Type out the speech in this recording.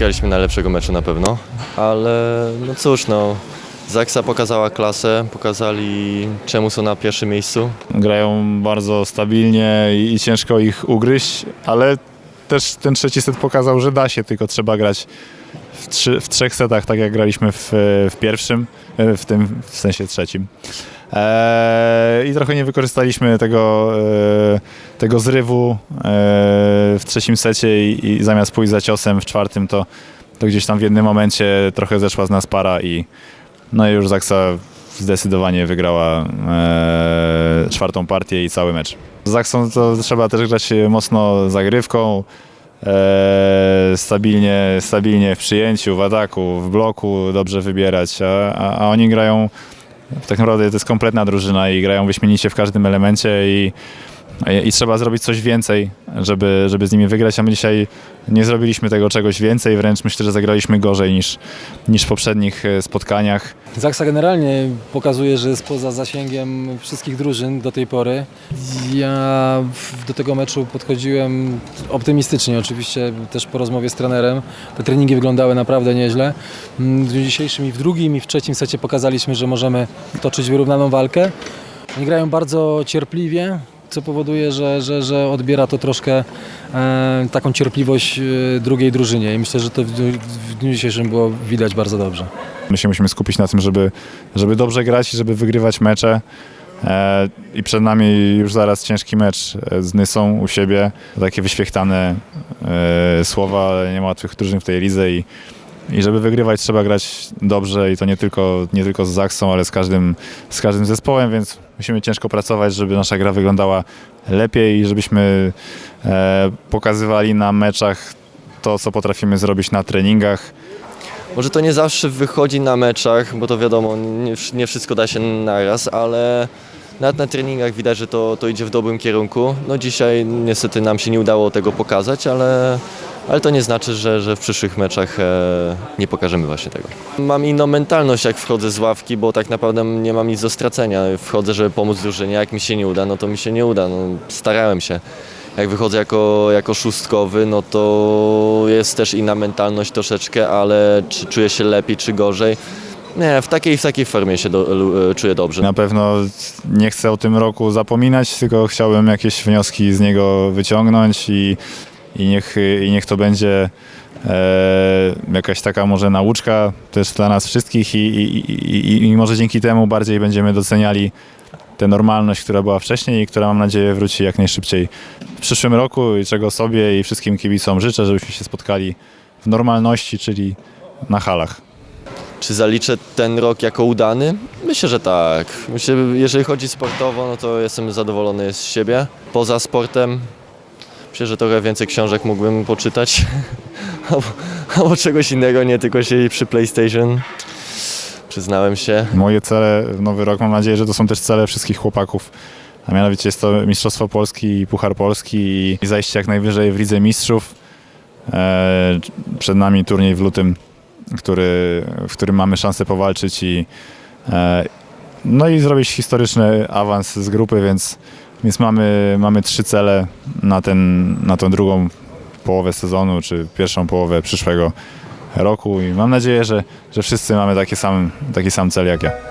zagraliśmy najlepszego meczu na pewno, ale no cóż, no. Zaksa pokazała klasę, pokazali czemu są na pierwszym miejscu. Grają bardzo stabilnie i, i ciężko ich ugryźć, ale też ten trzeci set pokazał, że da się, tylko trzeba grać w, trzy, w trzech setach, tak jak graliśmy w, w pierwszym, e, w tym w sensie trzecim. Eee, I trochę nie wykorzystaliśmy tego, e, tego zrywu e, w trzecim secie i, i zamiast pójść za ciosem w czwartym, to, to gdzieś tam w jednym momencie trochę zeszła z nas para i no i już Zaksa zdecydowanie wygrała e, czwartą partię i cały mecz. Z Zaksą to trzeba też grać mocno zagrywką, e, stabilnie, stabilnie w przyjęciu, w ataku, w bloku dobrze wybierać, a, a, a oni grają, tak naprawdę to jest kompletna drużyna i grają wyśmienicie w każdym elemencie i, i trzeba zrobić coś więcej, żeby, żeby z nimi wygrać, a my dzisiaj nie zrobiliśmy tego czegoś więcej, wręcz myślę, że zagraliśmy gorzej niż, niż w poprzednich e, spotkaniach. Zaksa generalnie pokazuje, że jest poza zasięgiem wszystkich drużyn do tej pory. Ja do tego meczu podchodziłem optymistycznie, oczywiście też po rozmowie z trenerem. Te treningi wyglądały naprawdę nieźle. Mm, W dzisiejszym i w drugim i w trzecim secie pokazaliśmy, że możemy toczyć wyrównaną walkę. Oni grają bardzo cierpliwie, co powoduje, że, że, że odbiera to troszkę e, taką cierpliwość e, drugiej drużynie i myślę, że to w w dniu dzisiejszym było widać bardzo dobrze. My się musimy skupić na tym, żeby, żeby dobrze grać i żeby wygrywać mecze. E, I przed nami już zaraz ciężki mecz e, z Nysą u siebie. Takie wyświechtane e, słowa, nie ma łatwych drużyn w tej lidze i, i żeby wygrywać trzeba grać dobrze i to nie tylko, nie tylko z Zaksą, ale z każdym, z każdym zespołem, więc musimy ciężko pracować, żeby nasza gra wyglądała lepiej i żebyśmy e, pokazywali na meczach to, co potrafimy zrobić na treningach. Może to nie zawsze wychodzi na meczach, bo to wiadomo, nie, nie wszystko da się naraz, ale nawet na treningach widać, że to, to idzie w dobrym kierunku. No dzisiaj niestety nam się nie udało tego pokazać, ale, ale to nie znaczy, że, że w przyszłych meczach e, nie pokażemy właśnie tego. Mam inną mentalność jak wchodzę z ławki, bo tak naprawdę nie mam nic do stracenia. Wchodzę, żeby pomóc drużynie, jak mi się nie uda, no to mi się nie uda. No, starałem się. Jak wychodzę jako, jako szóstkowy, no to jest też inna mentalność troszeczkę, ale czy czuję się lepiej, czy gorzej? Nie, w takiej, w takiej formie się do, lu- czuję dobrze. Na pewno nie chcę o tym roku zapominać, tylko chciałbym jakieś wnioski z niego wyciągnąć i, i, niech, i niech to będzie e, jakaś taka może nauczka też dla nas wszystkich i, i, i, i- może dzięki temu bardziej będziemy doceniali tę normalność, która była wcześniej i która mam nadzieję wróci jak najszybciej w przyszłym roku i czego sobie i wszystkim kibicom życzę, żebyśmy się spotkali w normalności, czyli na halach. Czy zaliczę ten rok jako udany? Myślę, że tak. Myślę, jeżeli chodzi sportowo, no to jestem zadowolony z siebie. Poza sportem myślę, że trochę więcej książek mógłbym poczytać. albo, albo czegoś innego, nie tylko siedzieć przy PlayStation. Przyznałem się. Moje cele w nowy rok, mam nadzieję, że to są też cele wszystkich chłopaków. A mianowicie jest to Mistrzostwo Polski i Puchar Polski i zajście jak najwyżej w Lidze Mistrzów. E, przed nami turniej w lutym, który, w którym mamy szansę powalczyć i e, no i zrobić historyczny awans z grupy, więc, więc mamy, mamy trzy cele na, ten, na tą drugą połowę sezonu, czy pierwszą połowę przyszłego roku i mam nadzieję, że, że wszyscy mamy taki sam, taki sam cel jak ja.